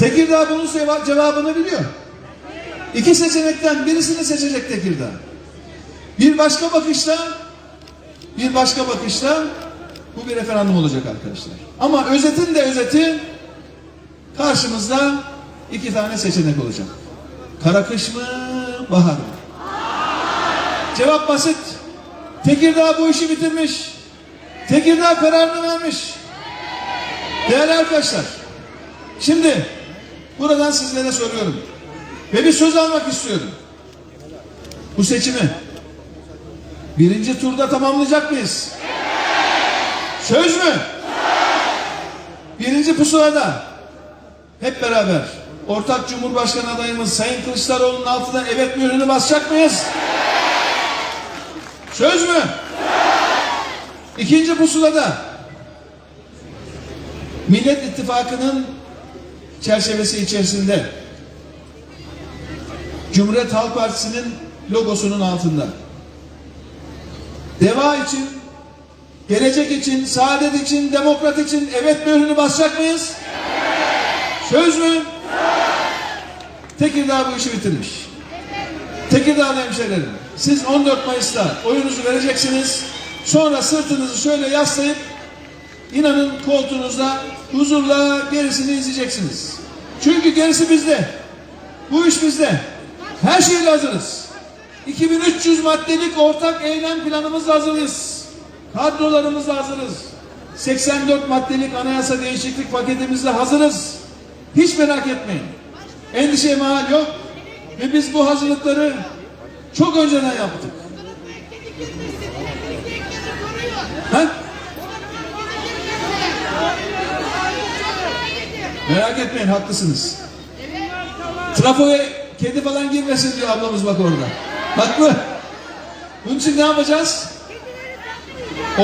Tekirdağ bunun cevabını biliyor. İki seçenekten birisini seçecek Tekirdağ. Bir başka bakışla bir başka bakışla bu bir referandum olacak arkadaşlar. Ama özetin de özeti karşımızda iki tane seçenek olacak. Kara kış mı, bahar mı? Cevap basit. Tekirdağ bu işi bitirmiş. Tekirdağ kararını vermiş. Değerli arkadaşlar, şimdi buradan sizlere soruyorum ve bir söz almak istiyorum. Bu seçimi birinci turda tamamlayacak mıyız? Söz mü? Birinci pusulada hep beraber ortak Cumhurbaşkanı adayımız Sayın Kılıçdaroğlu'nun altından evet mührünü basacak mıyız? Söz mü? İkinci pusulada Millet İttifakı'nın çerçevesi içerisinde Cumhuriyet Halk Partisi'nin logosunun altında deva için, gelecek için, saadet için, demokrat için evet mührünü basacak mıyız? Söz mü? Tekirdağ bu işi bitirmiş. Tekirdağlı hemşehrilerim, siz 14 Mayıs'ta oyunuzu vereceksiniz. Sonra sırtınızı şöyle yaslayıp inanın koltuğunuzda huzurla gerisini izleyeceksiniz. Çünkü gerisi bizde. Bu iş bizde. Her şeyle hazırız. 2300 maddelik ortak eylem planımızla hazırız. Kadrolarımızla hazırız. 84 maddelik anayasa değişiklik paketimizle hazırız. Hiç merak etmeyin. Endişeye mahal yok. Ve biz bu hazırlıkları çok önceden yaptık. Merak etmeyin haklısınız. Trafoya kedi falan girmesin diyor ablamız bak orada. Haklı. Bunun için ne yapacağız?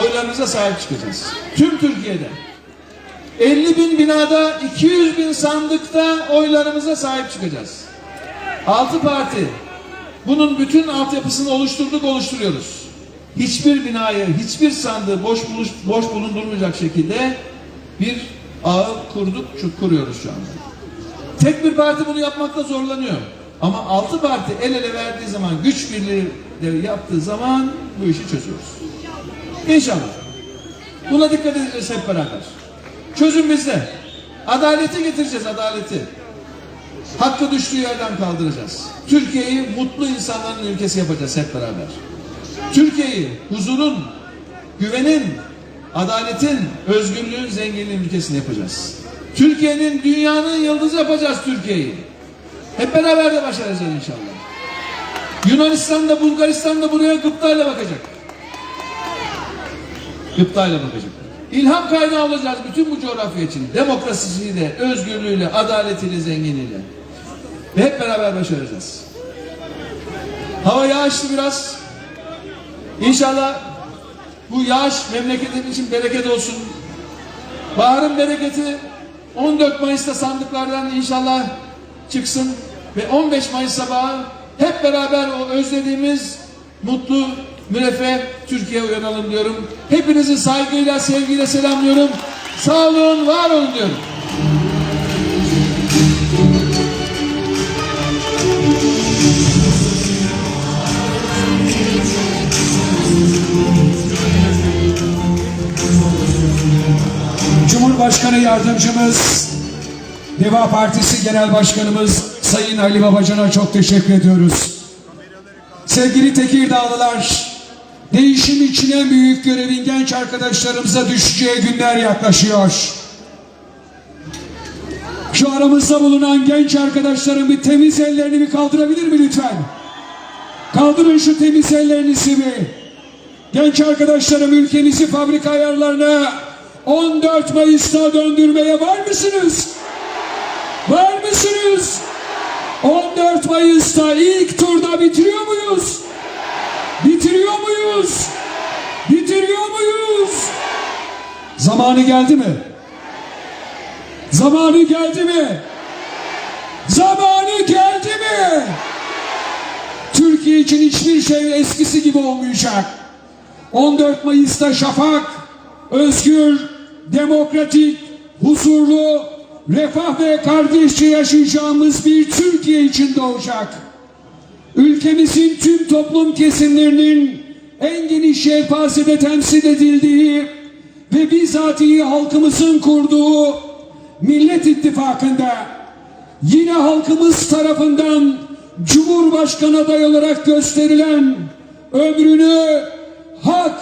Oylarınıza sahip çıkacağız. Tüm Türkiye'de. 50 bin binada 200 bin sandıkta oylarımıza sahip çıkacağız. Altı parti. Bunun bütün altyapısını oluşturduk, oluşturuyoruz. Hiçbir binayı, hiçbir sandığı boş buluş, boş bulundurmayacak şekilde bir ağ kurduk, şu- kuruyoruz şu anda. Tek bir parti bunu yapmakta zorlanıyor. Ama altı parti el ele verdiği zaman, güç birliği yaptığı zaman bu işi çözüyoruz. İnşallah. Buna dikkat edeceğiz hep beraber. Çözüm bizde. Adaleti getireceğiz, adaleti. Hakkı düştüğü yerden kaldıracağız. Türkiye'yi mutlu insanların ülkesi yapacağız hep beraber. Türkiye'yi huzurun, güvenin, adaletin, özgürlüğün, zenginliğin ülkesini yapacağız. Türkiye'nin dünyanın yıldızı yapacağız Türkiye'yi. Hep beraber de başaracağız inşallah. Yunanistan da Bulgaristan da buraya gıptayla bakacak. Gıptayla bakacak. İlham kaynağı olacağız bütün bu coğrafya için. Demokrasisiyle, özgürlüğüyle, adaletiyle, zenginliğiyle. Ve hep beraber başaracağız. Hava yağışlı biraz. İnşallah bu yağış memleketin için bereket olsun. Baharın bereketi 14 Mayıs'ta sandıklardan inşallah çıksın ve 15 Mayıs sabahı hep beraber o özlediğimiz mutlu, müreffeh Türkiye'ye uyanalım diyorum. Hepinizi saygıyla, sevgiyle selamlıyorum. Sağ olun, var olun diyorum. Cumhurbaşkanı Yardımcımız, Deva Partisi Genel Başkanımız Sayın Ali Babacan'a çok teşekkür ediyoruz. Sevgili Tekirdağlılar, değişim için en büyük görevin genç arkadaşlarımıza düşeceği günler yaklaşıyor. Şu aramızda bulunan genç arkadaşların bir temiz ellerini bir kaldırabilir mi lütfen? Kaldırın şu temiz ellerinizi bir. Genç arkadaşlarım ülkemizi fabrika ayarlarına 14 Mayıs'ta döndürmeye var mısınız? Var mısınız? 14 Mayıs'ta ilk turda bitiriyor muyuz? Bitiriyor muyuz? Bitiriyor muyuz? Zamanı geldi mi? Zamanı geldi mi? Zamanı geldi mi? Türkiye için hiçbir şey eskisi gibi olmayacak. 14 Mayıs'ta şafak, özgür, demokratik, huzurlu, refah ve kardeşçe yaşayacağımız bir Türkiye için doğacak. Ülkemizin tüm toplum kesimlerinin en geniş yelpazede temsil edildiği ve bizatihi halkımızın kurduğu Millet İttifakı'nda yine halkımız tarafından Cumhurbaşkanı adayı olarak gösterilen ömrünü hak,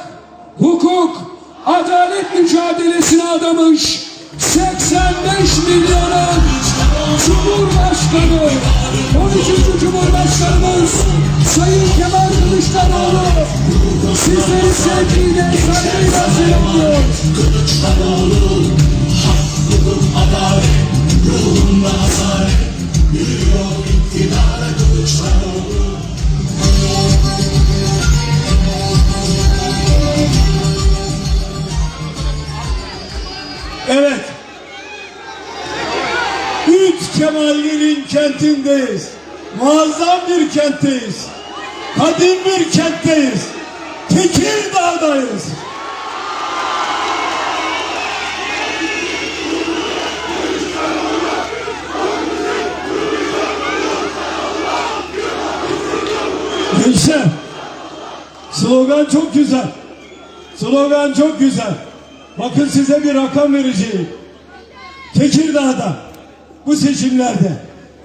hukuk, adalet mücadelesine adamış 85 milyonun Cumhurbaşkanı 13. Cumhurbaşkanımız Sayın Kemal Kılıçdaroğlu sizleri sevgiyle saygıyla selamlıyor. Evet. Üç Kemalli'nin kentindeyiz. Muazzam bir kentteyiz. Kadim bir kentteyiz. Tekirdağ'dayız. Gençler, slogan çok güzel. Slogan çok güzel. Bakın size bir rakam vereceğim. Tekirdağ'da bu seçimlerde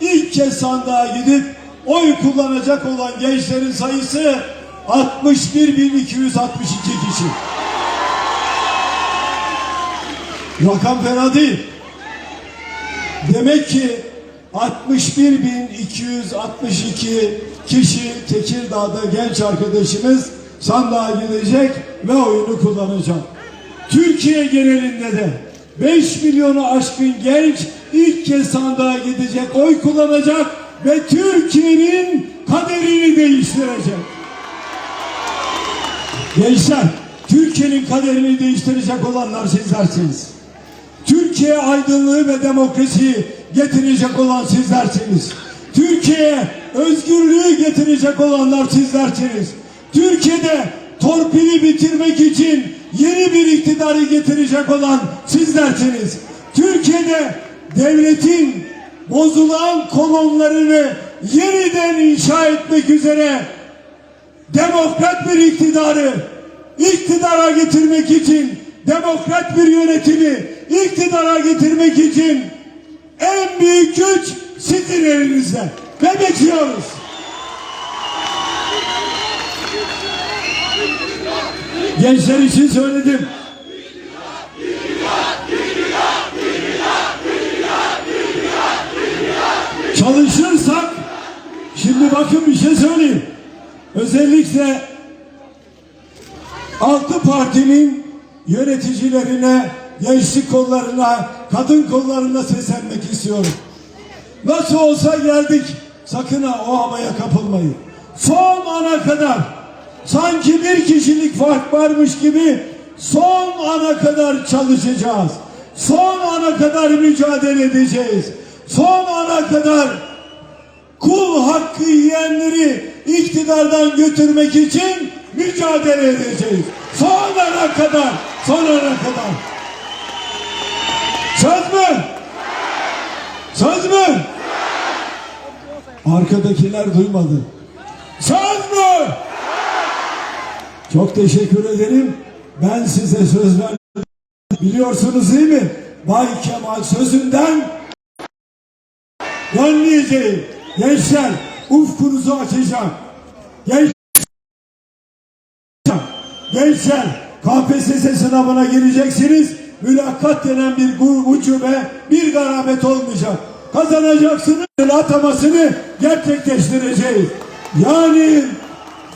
ilk kez sandığa gidip oy kullanacak olan gençlerin sayısı 61.262 kişi. Rakam fena değil. Demek ki 61.262 kişi Tekirdağ'da genç arkadaşımız sandığa gidecek ve oyunu kullanacak. Türkiye genelinde de 5 milyonu aşkın genç ilk kez sandığa gidecek, oy kullanacak ve Türkiye'nin kaderini değiştirecek. Gençler, Türkiye'nin kaderini değiştirecek olanlar sizlersiniz. Türkiye aydınlığı ve demokrasiyi getirecek olan sizlersiniz. Türkiye'ye özgürlüğü getirecek olanlar sizlersiniz. Türkiye'de torpili bitirmek için yeni bir iktidarı getirecek olan sizlersiniz. Türkiye'de devletin bozulan kolonlarını yeniden inşa etmek üzere demokrat bir iktidarı iktidara getirmek için demokrat bir yönetimi iktidara getirmek için en büyük güç sizin elinizde ve bekliyoruz. Gençler için söyledim. Çalışırsak şimdi bakın bir şey söyleyeyim. Özellikle altı partinin yöneticilerine, gençlik kollarına, kadın kollarına seslenmek istiyorum. Nasıl olsa geldik. Sakın ha o havaya kapılmayın. Son ana kadar sanki bir kişilik fark varmış gibi son ana kadar çalışacağız. Son ana kadar mücadele edeceğiz. Son ana kadar kul hakkı yiyenleri iktidardan götürmek için mücadele edeceğiz. Son ana kadar, son ana kadar. Söz mü? Söz mü? Arkadakiler duymadı. Söz mü? Çok teşekkür ederim. Ben size söz verdim. Biliyorsunuz değil mi? Bay Kemal sözünden dönmeyeceğim. Gençler ufkunuzu açacağım. Genç Gençler KPSS sınavına gireceksiniz. Mülakat denen bir ucube, bir garabet olmayacak. Kazanacaksınız. Atamasını gerçekleştireceğiz. Yani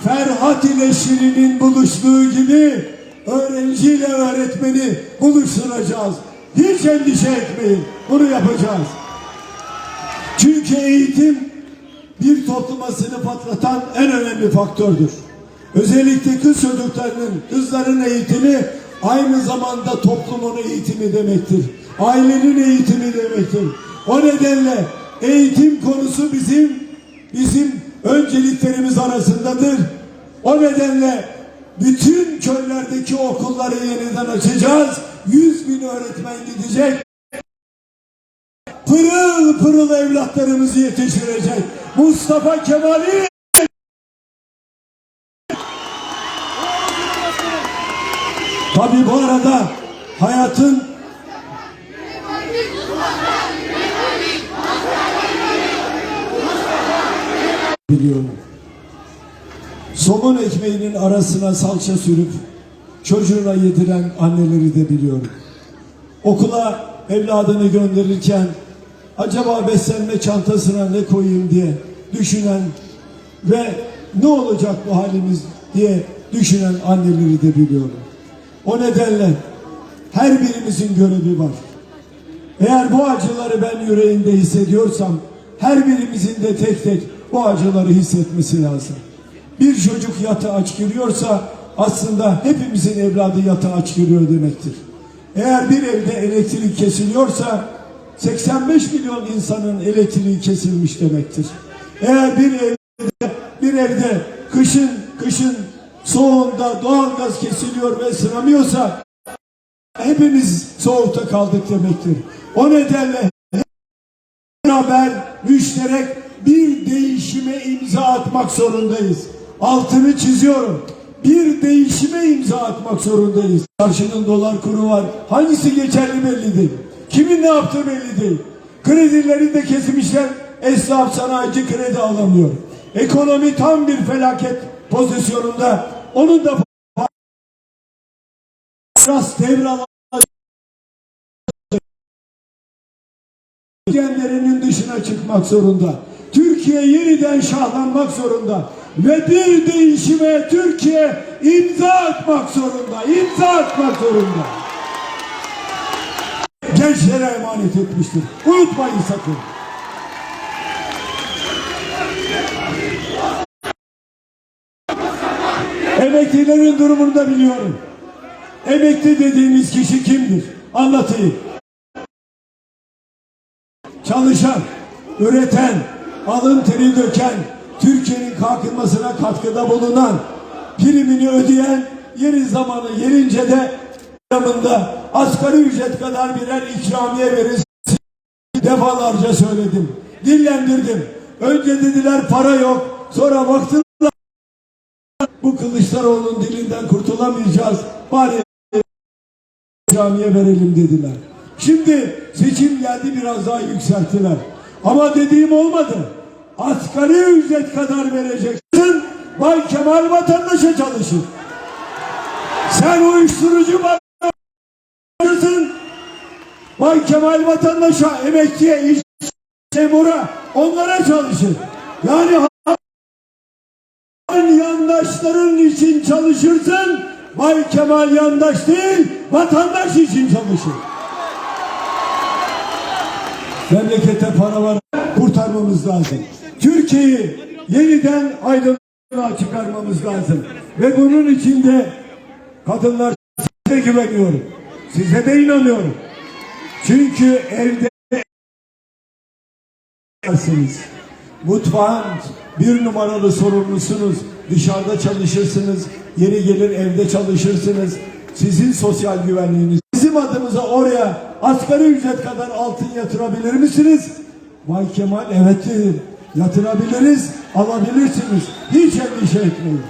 Ferhat ile Şirin'in buluştuğu gibi öğrenciyle öğretmeni buluşturacağız. Hiç endişe etmeyin. Bunu yapacağız. Çünkü eğitim bir topluma sınıf atlatan en önemli faktördür. Özellikle kız çocuklarının, kızların eğitimi aynı zamanda toplumun eğitimi demektir. Ailenin eğitimi demektir. O nedenle eğitim konusu bizim bizim önceliklerimiz arasındadır. O nedenle bütün köylerdeki okulları yeniden açacağız. 100 bin öğretmen gidecek. pırıl pırıl evlatlarımızı yetiştirecek. Mustafa Kemal'i Tabi bu arada hayatın biliyorum. Somun ekmeğinin arasına salça sürüp çocuğuna yediren anneleri de biliyorum. Okula evladını gönderirken acaba beslenme çantasına ne koyayım diye düşünen ve ne olacak bu halimiz diye düşünen anneleri de biliyorum. O nedenle her birimizin görevi var. Eğer bu acıları ben yüreğimde hissediyorsam her birimizin de tek tek bu acıları hissetmesi lazım. Bir çocuk yatağa aç giriyorsa aslında hepimizin evladı yatağa aç giriyor demektir. Eğer bir evde elektrik kesiliyorsa 85 milyon insanın elektriği kesilmiş demektir. Eğer bir evde bir evde kışın kışın soğuğunda doğalgaz kesiliyor ve ısınamıyorsa hepimiz soğukta kaldık demektir. O nedenle beraber müşterek bir değişime imza atmak zorundayız. Altını çiziyorum. Bir değişime imza atmak zorundayız. Karşının dolar kuru var. Hangisi geçerli belli değil. Kimin ne yaptığı belli değil. Kredileri de kesmişler. Esnaf sanayici kredi alamıyor. Ekonomi tam bir felaket pozisyonunda. Onun da biraz devralan dışına çıkmak zorunda. Türkiye yeniden şahlanmak zorunda. Ve bir değişime Türkiye imza atmak zorunda. İmza atmak zorunda. Gençlere emanet etmiştir. Unutmayın sakın. Emeklilerin durumunu da biliyorum. Emekli dediğiniz kişi kimdir? Anlatayım çalışan, üreten, alın teri döken, Türkiye'nin kalkınmasına katkıda bulunan, primini ödeyen, yeri zamanı gelince de yanında asgari ücret kadar birer ikramiye verir. Defalarca söyledim, dillendirdim. Önce dediler para yok, sonra baktılar bu Kılıçdaroğlu'nun dilinden kurtulamayacağız. Bari camiye verelim dediler. Şimdi seçim geldi biraz daha yükselttiler. Ama dediğim olmadı. Asgari ücret kadar vereceksin. Bay Kemal vatandaşa çalışır. Sen uyuşturucu başlasın. Bay Kemal vatandaşa, emekliye, iş memura onlara çalışır. Yani yandaşların için çalışırsın. Bay Kemal yandaş değil, vatandaş için çalışır. Memlekete para var, kurtarmamız lazım. Türkiye'yi yeniden aydınlığa çıkarmamız lazım. Ve bunun için de kadınlar size güveniyorum. Size de inanıyorum. Çünkü evde. Mutfağın bir numaralı sorumlusunuz. Dışarıda çalışırsınız. Yeri gelir evde çalışırsınız. Sizin sosyal güvenliğiniz. Bizim adımıza oraya asgari ücret kadar altın yatırabilir misiniz? Vay Kemal evet dedim. Yatırabiliriz, alabilirsiniz. Hiç endişe etmeyin.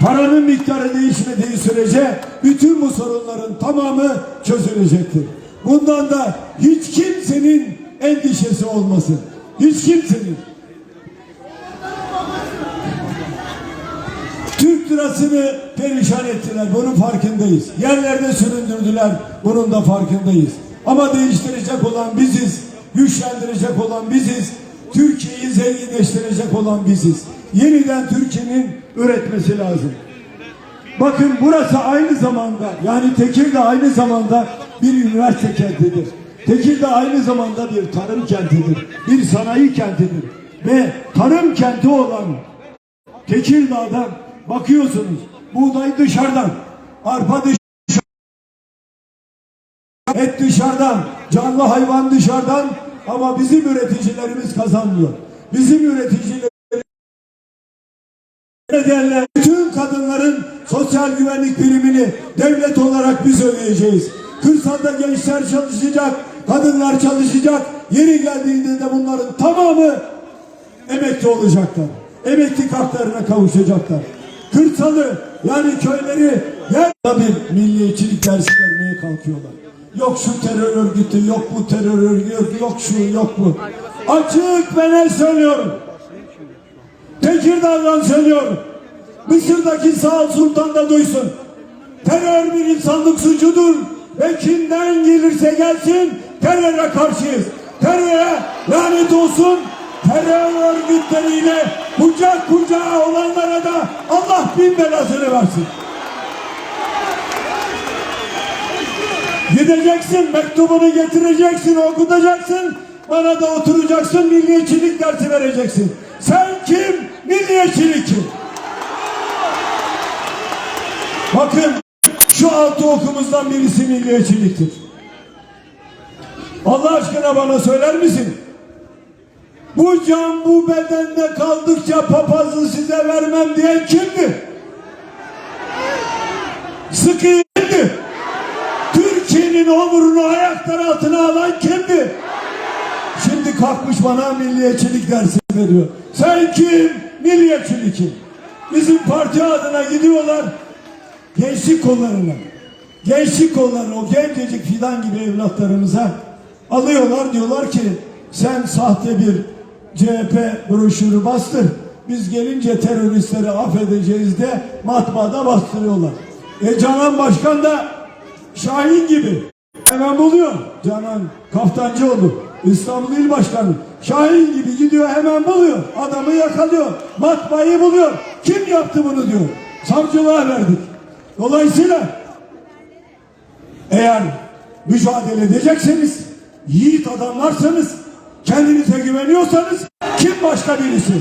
Paranın miktarı değişmediği sürece bütün bu sorunların tamamı çözülecektir. Bundan da hiç kimsenin endişesi olmasın. Hiç kimsenin. Türk lirasını perişan ettiler. Bunun farkındayız. Yerlerde süründürdüler. Bunun da farkındayız. Ama değiştirecek olan biziz. Güçlendirecek olan biziz. Türkiye'yi zenginleştirecek olan biziz. Yeniden Türkiye'nin üretmesi lazım. Bakın burası aynı zamanda yani Tekirdağ aynı zamanda bir üniversite kentidir. Tekirdağ aynı zamanda bir tarım kentidir. Bir sanayi kentidir. Ve tarım kenti olan Tekirdağ'dan bakıyorsunuz buğday dışarıdan, arpa dışarıdan, et dışarıdan, canlı hayvan dışarıdan ama bizim üreticilerimiz kazanmıyor. Bizim üreticilerimiz nedenle bütün kadınların sosyal güvenlik primini devlet olarak biz ödeyeceğiz. Kırsalda gençler çalışacak, kadınlar çalışacak, Yeri geldiğinde de bunların tamamı emekli olacaklar. Emeklilik haklarına kavuşacaklar. Kırsalı yani köyleri yer bir milliyetçilik dersi vermeye kalkıyorlar. Yok şu terör örgütü, yok bu terör örgütü, yok şu, yok bu. Açık ve net söylüyorum. Tekirdağ'dan söylüyorum. Mısır'daki Sağ Sultan da duysun. Terör bir insanlık suçudur ve kimden gelirse gelsin teröre karşıyız. Teröre lanet olsun. Terör örgütleriyle kucak kucağa olanlara da Allah bin belasını versin. Gideceksin, mektubunu getireceksin, okutacaksın. Bana da oturacaksın, milliyetçilik dersi vereceksin. Sen kim? Milliyetçilik kim? Bakın şu altı okumuzdan birisi milliyetçiliktir. Allah aşkına bana söyler misin? Bu can bu bedende kaldıkça papazı size vermem diyen kimdi? Sıkı kimdi? Türkiye'nin onurunu ayaklar altına alan kimdi? Şimdi kalkmış bana milliyetçilik dersi veriyor. Sen kim? Milliyetçilik kim? Bizim parti adına gidiyorlar gençlik kollarına. Gençlik kollarına o gencecik fidan gibi evlatlarımıza alıyorlar diyorlar ki sen sahte bir CHP broşürü bastır. Biz gelince teröristleri affedeceğiz de matbaada bastırıyorlar. E Canan Başkan da Şahin gibi hemen buluyor. Canan Kaftancıoğlu İstanbul İl Başkanı Şahin gibi gidiyor hemen buluyor. Adamı yakalıyor. Matbaayı buluyor. Kim yaptı bunu diyor. Savcılığa verdik. Dolayısıyla eğer mücadele edecekseniz yiğit adamlarsanız kendinize güveniyorsanız kim başka birisi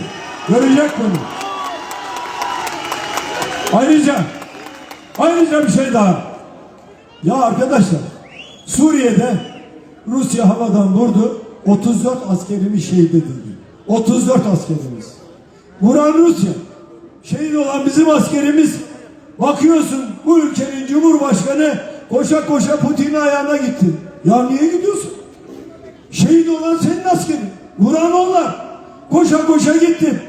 görecek bunu. Ayrıca ayrıca bir şey daha. Ya arkadaşlar Suriye'de Rusya havadan vurdu 34 askerimiz şehit edildi. 34 askerimiz. Vuran Rusya. Şehit olan bizim askerimiz bakıyorsun bu ülkenin cumhurbaşkanı koşa koşa Putin'in ayağına gitti. Ya niye gidiyorsun? Şehit olan senin askerin. Vuran onlar. Koşa koşa gitti.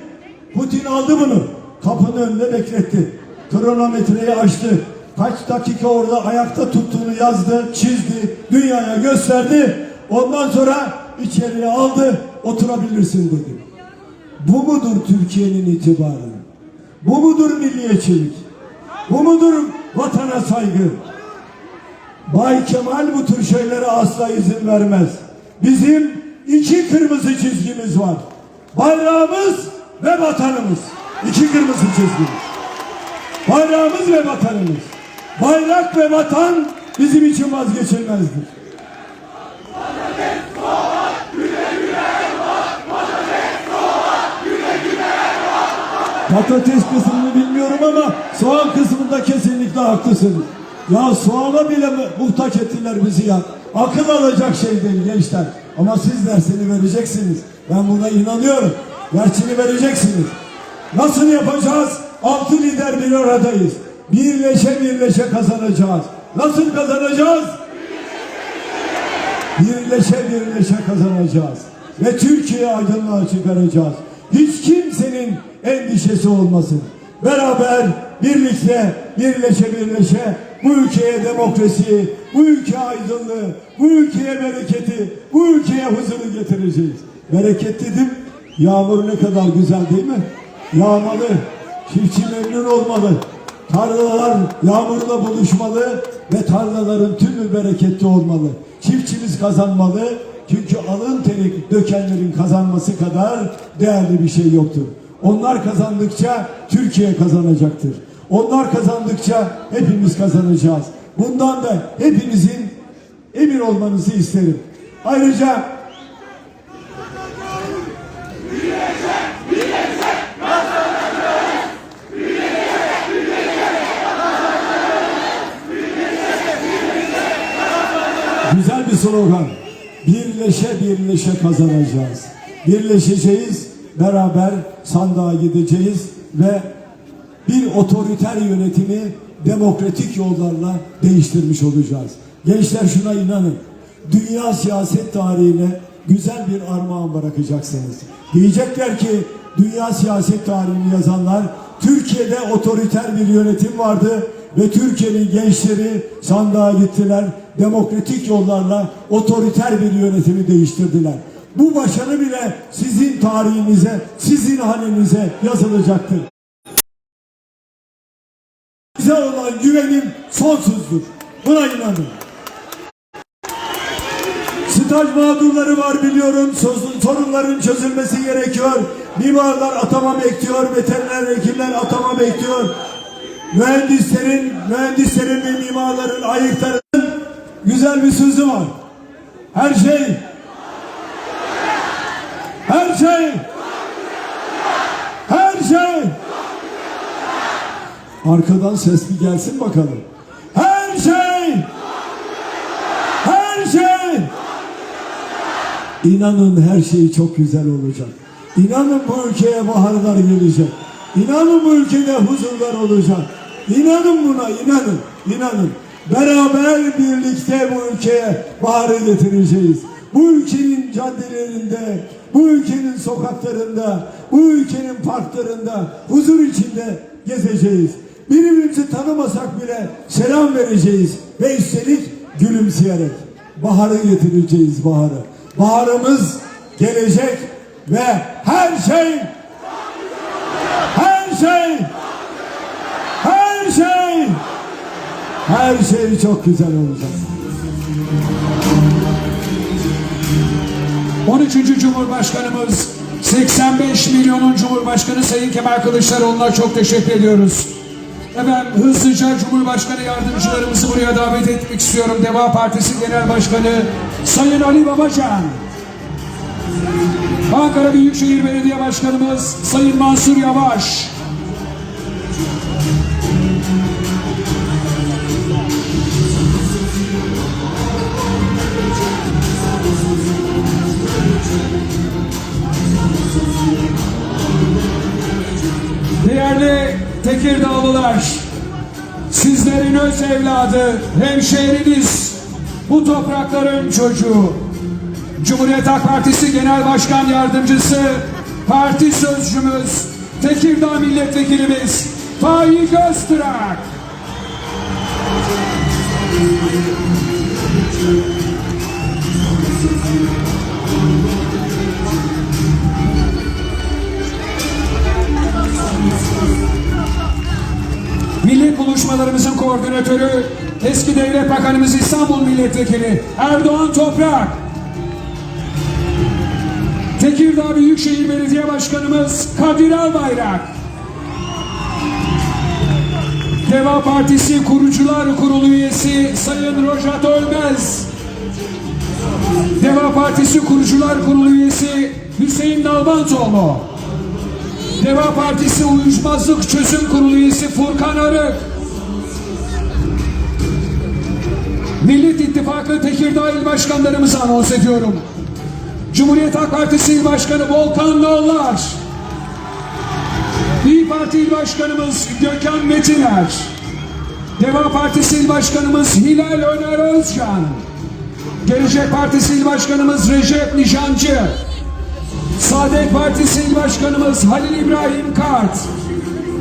Putin aldı bunu. Kapının önünde bekletti. Kronometreyi açtı. Kaç dakika orada ayakta tuttuğunu yazdı, çizdi, dünyaya gösterdi. Ondan sonra içeriye aldı, oturabilirsin dedi. Bu mudur Türkiye'nin itibarı? Bu mudur milliyetçilik? Bu mudur vatana saygı? Bay Kemal bu tür şeylere asla izin vermez. Bizim iki kırmızı çizgimiz var. Bayrağımız ve vatanımız. İki kırmızı çizgimiz. Bayrağımız ve vatanımız. Bayrak ve vatan bizim için vazgeçilmezdir. Patates kısmını bilmiyorum ama soğan kısmında kesinlikle haklısınız. Ya soğana bile mu- muhtaç ettiler bizi ya. Akıl alacak şey değil gençler. Ama siz dersini vereceksiniz. Ben buna inanıyorum. Dersini vereceksiniz. Nasıl yapacağız? Altı lider bir aradayız. Birleşe birleşe kazanacağız. Nasıl kazanacağız? Birleşe birleşe kazanacağız. Ve Türkiye'yi aydınlığa çıkaracağız. Hiç kimsenin endişesi olmasın. Beraber, birlikte, birleşe birleşe bu ülkeye demokrasiyi, bu ülkeye aydınlığı, bu ülkeye bereketi, bu ülkeye huzuru getireceğiz. Bereket dedim, yağmur ne kadar güzel değil mi? Yağmalı, çiftçi memnun olmalı. Tarlalar yağmurla buluşmalı ve tarlaların tümü bereketli olmalı. Çiftçimiz kazanmalı. Çünkü alın teri dökenlerin kazanması kadar değerli bir şey yoktur. Onlar kazandıkça Türkiye kazanacaktır. Onlar kazandıkça hepimiz kazanacağız. Bundan da hepimizin emin olmanızı isterim. Ayrıca Güzel bir slogan. Birleşe birleşe kazanacağız. Birleşeceğiz, beraber sandığa gideceğiz ve bir otoriter yönetimi demokratik yollarla değiştirmiş olacağız. Gençler şuna inanın. Dünya siyaset tarihine güzel bir armağan bırakacaksınız. Diyecekler ki dünya siyaset tarihini yazanlar Türkiye'de otoriter bir yönetim vardı ve Türkiye'nin gençleri sandığa gittiler. Demokratik yollarla otoriter bir yönetimi değiştirdiler. Bu başarı bile sizin tarihinize, sizin hanenize yazılacaktır. Size olan güvenim sonsuzdur. Buna inanın. Staj mağdurları var biliyorum. Sorun- Sorunların çözülmesi gerekiyor. Mimarlar atama bekliyor. Veteriner hekimler atama bekliyor. Mühendislerin, mühendislerin ve mimarların ayıkların güzel bir sözü var. Her şey her şey her şey Arkadan ses bir gelsin bakalım. Her şey her şey İnanın her şey çok güzel olacak. İnanın bu ülkeye baharlar gelecek. İnanın bu ülkede huzurlar olacak. İnanın buna, inanın, inanın. Beraber birlikte bu ülkeye baharı getireceğiz. Bu ülkenin caddelerinde, bu ülkenin sokaklarında, bu ülkenin parklarında huzur içinde gezeceğiz. Birbirimizi tanımasak bile selam vereceğiz ve üstelik gülümseyerek baharı getireceğiz baharı. Baharımız gelecek ve her şey her şey her şey her şey çok güzel olacak. 13. Cumhurbaşkanımız 85 milyonun Cumhurbaşkanı Sayın Kemal Kılıçdaroğlu'na çok teşekkür ediyoruz. Efendim hızlıca Cumhurbaşkanı yardımcılarımızı buraya davet etmek istiyorum. Deva Partisi Genel Başkanı Sayın Ali Babacan. Ankara Büyükşehir Belediye Başkanımız Sayın Mansur Yavaş. Evladı, hemşehriniz, bu toprakların çocuğu, Cumhuriyet Halk Partisi Genel Başkan Yardımcısı, parti sözcümüz, Tekirdağ Milletvekilimiz Faik Öztürk. Milli buluşmalarımızın koordinatörü, eski devlet bakanımız İstanbul Milletvekili Erdoğan Toprak. Tekirdağ Büyükşehir Belediye Başkanımız Kadir Albayrak. Deva Partisi Kurucular Kurulu üyesi Sayın Rojat Ölmez. Deva Partisi Kurucular Kurulu üyesi Hüseyin Dalbantoğlu. Deva Partisi Uyuşmazlık Çözüm Kurulu üyesi Furkan Arık. Millet İttifakı Tekirdağ İl Başkanlarımızı anons ediyorum. Cumhuriyet Halk Partisi İl Başkanı Volkan Nollar. İyi Parti İl Başkanımız Gökhan Metiner. Deva Partisi İl Başkanımız Hilal Öner Özcan. Gelecek Partisi İl Başkanımız Recep Nişancı. Saadet Partisi İl Başkanımız Halil İbrahim Kart.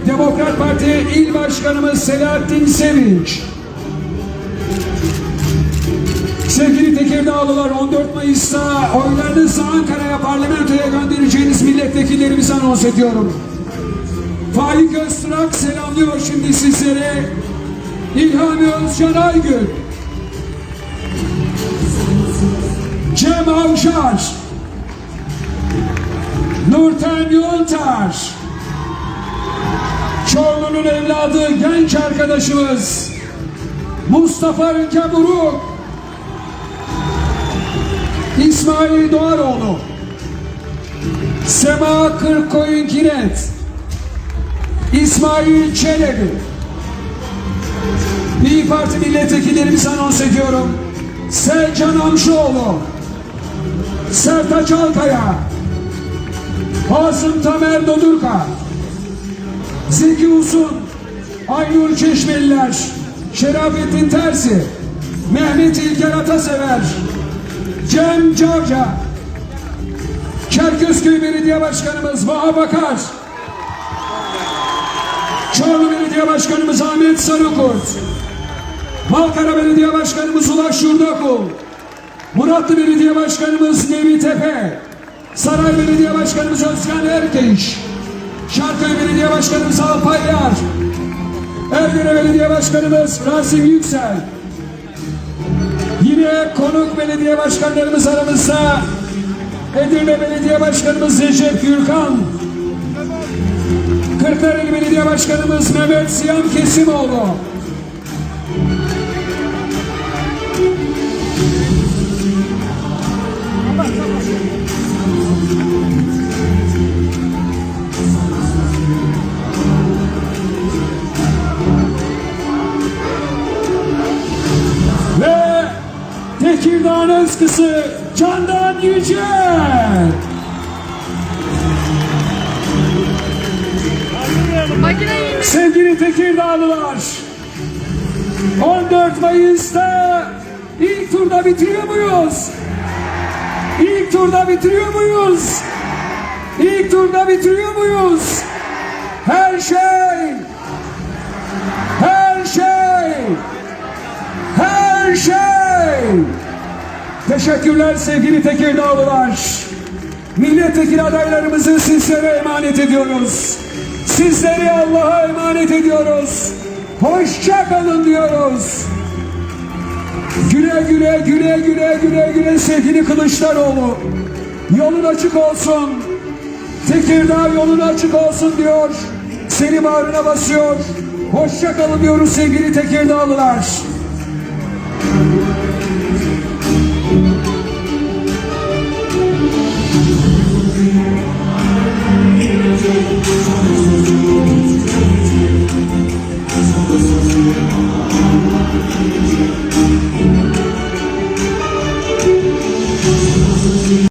Demokrat Parti İl Başkanımız Selahattin Sevinç. Sevgili Tekirdağlılar 14 Mayıs'ta oylarınızı Ankara'ya parlamentoya göndereceğiniz milletvekillerimizi anons ediyorum. Faik Öztürk selamlıyor şimdi sizlere. İlhami Özcan Aygün. Cem Avşar. Nurten Yontar. Çorlu'nun evladı genç arkadaşımız Mustafa Ülke Buruk. İsmail Doğaroğlu. Sema Kırkoyun Kiret. İsmail Çelebi. İyi Parti milletvekillerimizi anons ediyorum. Selcan Amşoğlu. Sertaç Alkaya. Hazım Tamer Dodurka. Zeki Uzun. Aynur Çeşmeliler. Şerafettin Tersi. Mehmet İlker Atasever. Cem Cavca. Çerkezköy Belediye Başkanımız Vahap Akar. Çorlu Belediye Başkanımız Ahmet Sarıkurt. Malkara Belediye Başkanımız Ulaş Yurdakul. Muratlı Belediye Başkanımız Nevi Tepe. Saray Belediye Başkanımız Özkan Erkeş. Şarköy Belediye Başkanımız Alpay Yar. Ergene Belediye Başkanımız Rasim Yüksel. Yine konuk belediye başkanlarımız aramızda Edirne Belediye Başkanımız Recep Gürkan. Kırklareli Belediye Başkanımız Mehmet Siyam Kesimoğlu. Tekirdağ'ın ıskısı Candan Yücel. Sevgili Tekirdağlılar, 14 Mayıs'ta ilk turda bitiriyor muyuz? İlk turda bitiriyor muyuz? İlk turda bitiriyor muyuz? Her şey, her şey, her şey. Teşekkürler sevgili Tekirdağlılar. Milletvekili adaylarımızı sizlere emanet ediyoruz. Sizleri Allah'a emanet ediyoruz. Hoşça kalın diyoruz. Güle güle güle güle güle güle sevgili Kılıçdaroğlu. Yolun açık olsun. Tekirdağ yolun açık olsun diyor. Seni bağrına basıyor. Hoşça kalın diyoruz sevgili Tekirdağlılar.